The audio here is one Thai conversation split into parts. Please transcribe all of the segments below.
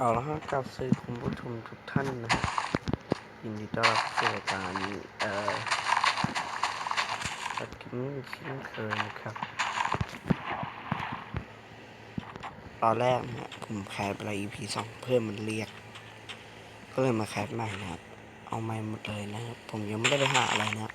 เอาละครับกับสื่อคุณผู้ชมทุกท่านนะครับยินดีต้อนรับสู่รายการเอ่อตัดกินมิ่งเช่นเคยนะครับ ตอนแรกเนี่ยผมแคสไปแล้ว EP สองเพื่อนมันเรียก ก็เลยมาแคสใหม่นะครับ เอาใหม่หมดเลยนะครับ ผมยังไม่ได้ไปหาอะไรนะครับ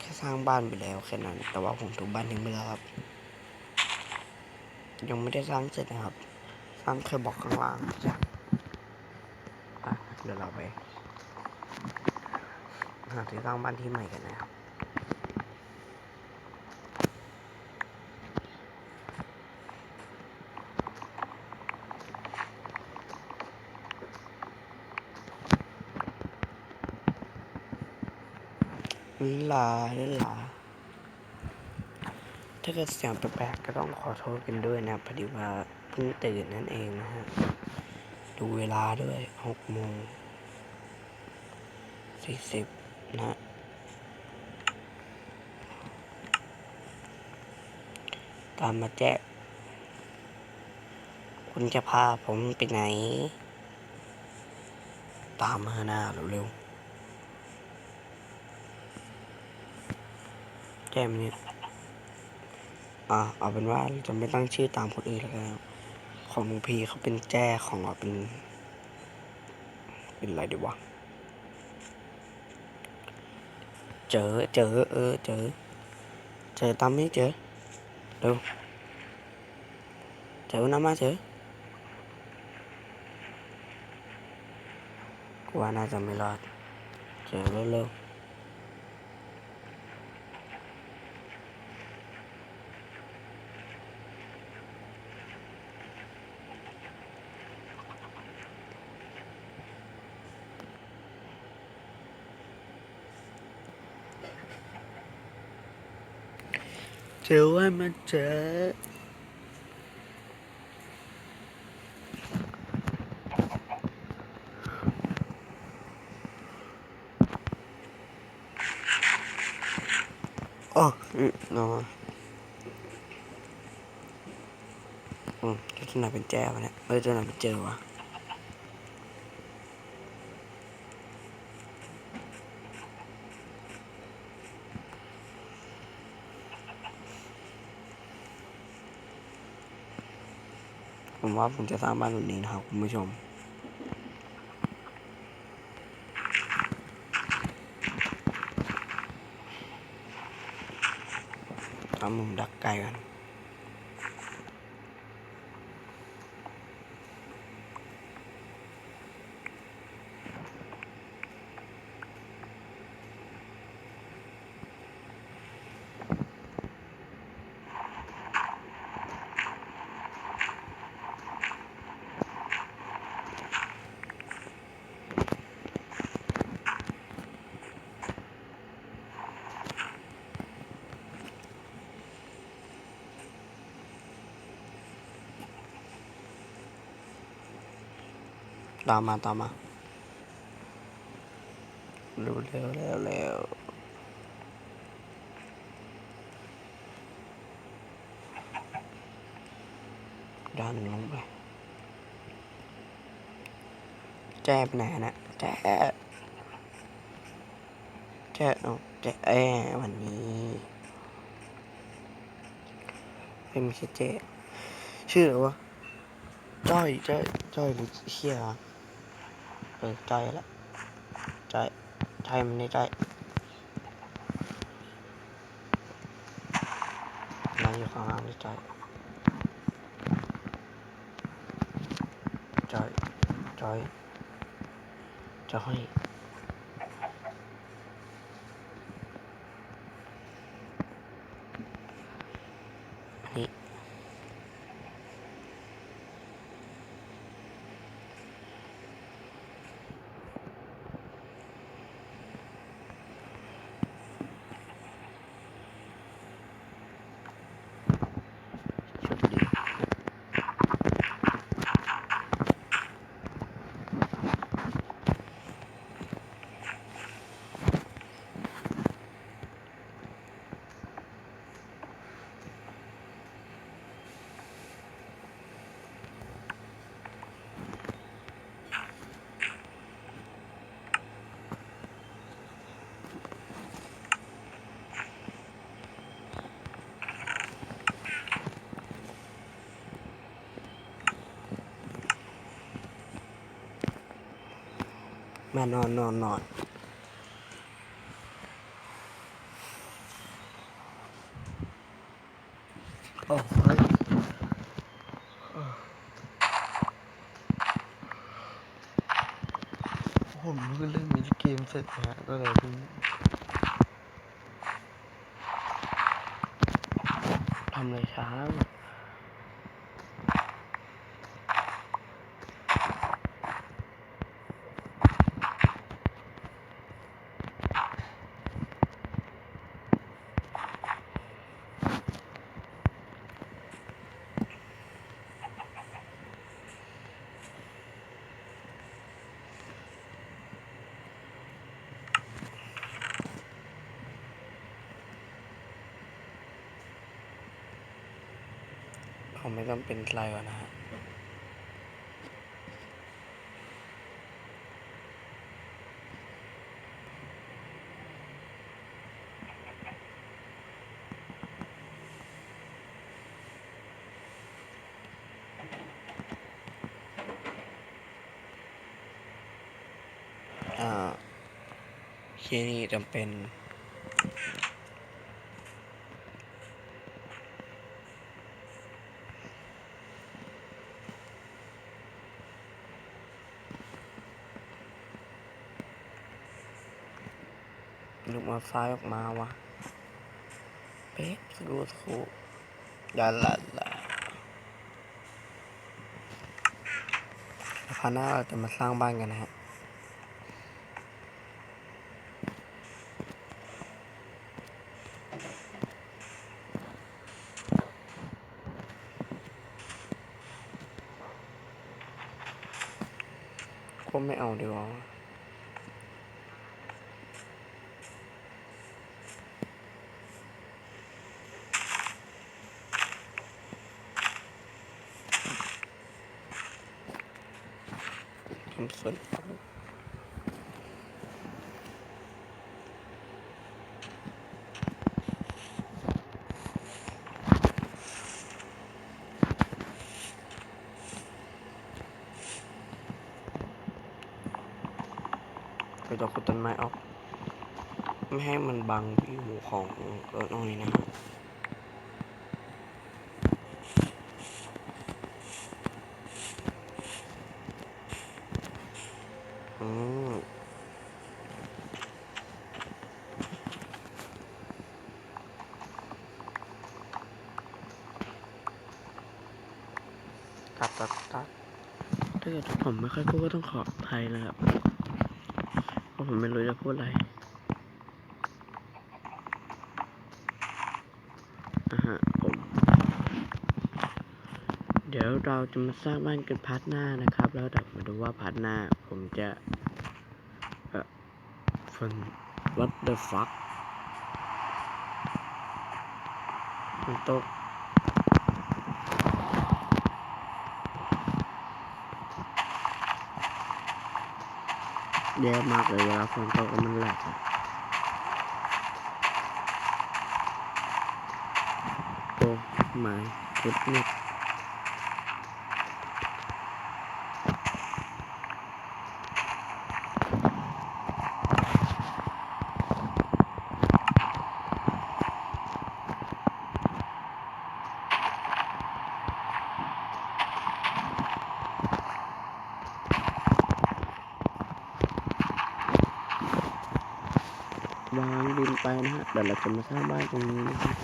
แค่สร้างบ้านไปแล้วแค่นั้น แต่ว่าผมทุบบ้านทิ้งไปแล้วครับ ยังไม่ได้สร้างเสร็จนะครับสร้างแค่บอกข้างล่างจ้ะอะ เดี๋ยวเราไปหาที่สร้างบ้านที่ใหม่กันนะครับลาลาถ้าเกิดเสียงแปลกๆก็ต้องขอโทษกันด้วยนะพอดีว่าเพิ่งตื่นนั่นเองนะฮะ ดูเวลาด้วยหกโมงสี่สิบนะตามมาแจ้คุณจะพาผมไปไหน ตามมาหน้าเร็วๆแจ้มเนี่ยอ่าเอาเป็นว่าจะไม่ตั้งชื่อตามคนอื่นแล้วกัน ของลุงพีเขาเป็นแจ้ของเราเป็น เป็นอะไรดีวะ เจอเจอเออเจอ เจอตามไม่เจอเร็วเจอน้ำมาเจอกูว่าน่าจะไม่รอด เจอเร็วๆ เจอว่ามันเจออ๋ออืมเนาะอืมแล้วตัวไหนเป็นแจ้วะเนี่ยเอ้ยตัวไหนเป็นเจอวะ ผมว่าผมจะสร้างบ้านแบบนี้นะครับคุณผู้ชม ทำมุมดักไก่กัน ตามมาตามมาเร็วเร็วเร็วเร็วดันลงไป แจ้ไปไหนนะแจ้แจ้เอาแจ้เอ้วันนี้เป็นไม่ใช่เจชื่ออะไรวะจ้อยจ้อยจ้อยหรือเฮีย ใจแล้วใจใจมันในใจนั่งอยู่ข้างล่างในใจใจใจใจ มานอนนอนนอนโอ้ยผมเพิ่งเล่นมินิเกมเสร็จนะฮะก็เลยเพิ่งทำอะไรช้า เขาไม่ต้องเป็นไรวะนะฮะอ่าที่นี่จำเป็น ซ้ายออกมาวะเป๊ะรู้ถูกยาละละพาหน้าเราจะมาสร้างบ้านกันนะฮะก็ไม่เอาดีกว่า ทำสวนไปดอกขุดต้นไม้ออก ไม่ให้มันบังวิวของเอิร์ธตรงนี้นะครับ อืม ตัดตัดถ้าเกิดผมไม่ค่อยพูดก็ต้องขออภัยนะครับ เพราะผมไม่รู้จะพูดอะไรอะฮะผม เดี๋ยวเราจะมาสร้างบ้านกันพาร์ทหน้านะครับ แล้วเดี๋ยวมาดูว่าพาร์ทหน้า ผมจะเอ่อฟัน what the fuck มันตก แย่มากเลยเวลาฝนตกมันแหลกอะโอ้ไม่ กุดนิดวางดินไปนะฮะเดี๋ยวเราจะมาสร้างบ้านตรงนี้นะครับ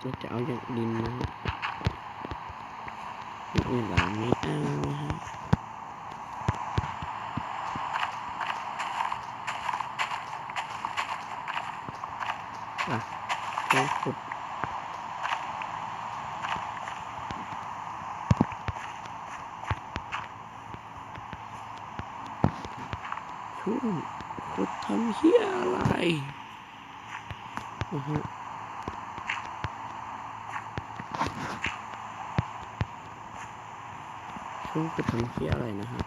เราจะเอาอย่างดินนะฮะอย่างอื่นเราไม่เอานะฮะอะโอ้ขุด ช่วงขุดทำเฮียอะไรนะฮะช่วงขุดทำเฮียอะไรนะฮะ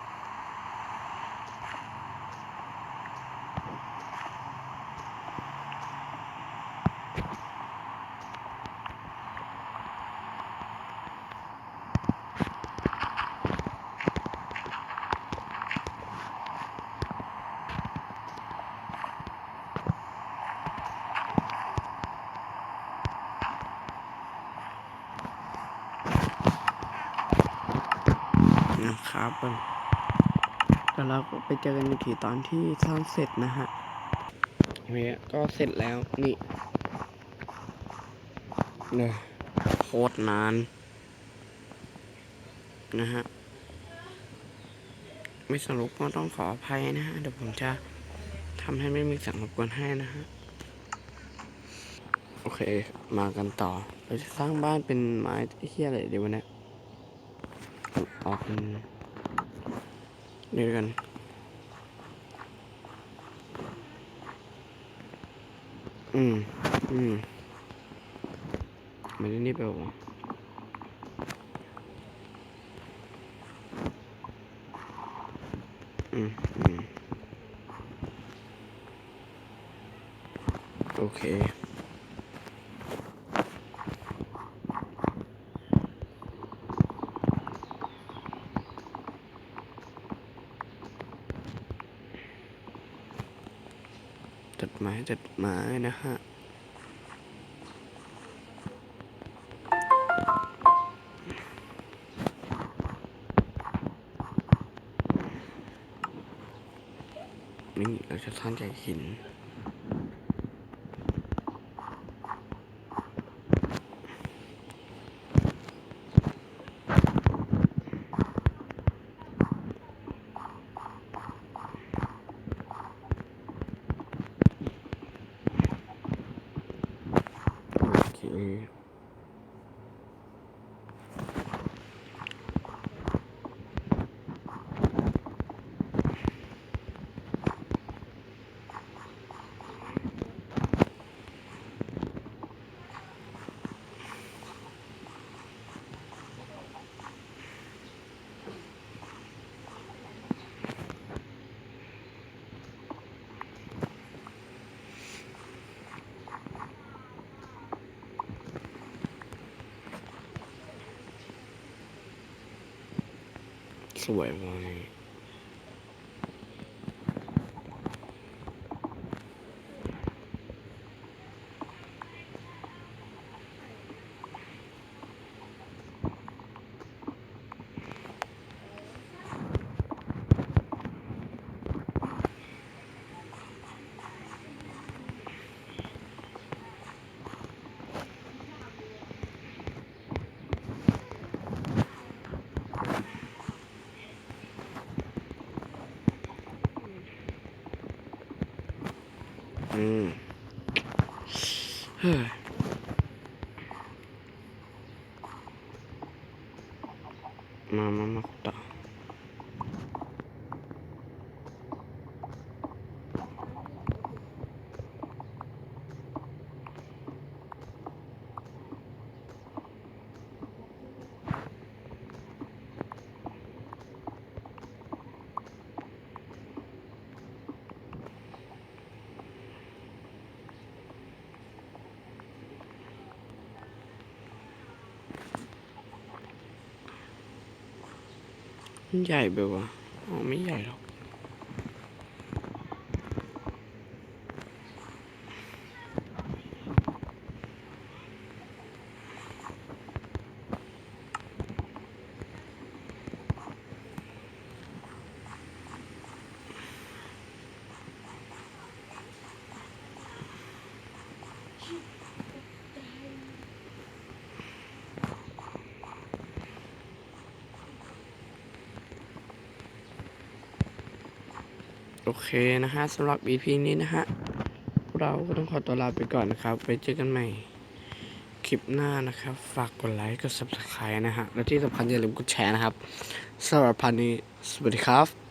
ราฟก่อนแล้วเราก็ไปเจอกันอีกทีตอนที่สร้างเสร็จนะฮะโอเคก็เสร็จแล้วนี่เนี่ยโคตรนาน นะฮะ ไม่สรุปก็ต้องขออภัยนะฮะ เดี๋ยวผมจะทำให้ไม่มีเสียงรบกวนให้นะฮะ โอเค มากันต่อ เราจะสร้างบ้านเป็นไม้เฮียอะไรเดี๋ยววันนี้ออกเป็น นี่ด้วกันอืม อืมไม่ได้นี่ไปหรออืม อืม โอเค ตัดไม้ตัดไม้นะฮะนี่เราจะสร้างจากหิน โอเค สวยเลยอืม เฮ้ย ใหญ่ไปวะอ๋อไม่ใหญ่หรอก โอเคนะฮะสำหรับ EP นี้นะฮะ เราก็ต้องขอตัวลาไปก่อนนะครับ ไปเจอกันใหม่คลิปหน้านะครับ ฝากกดไลค์กด subscribe นะฮะ และที่สำคัญอย่าลืมกดแชร์นะครับสำหรับพันนี้ สวัสดีครับ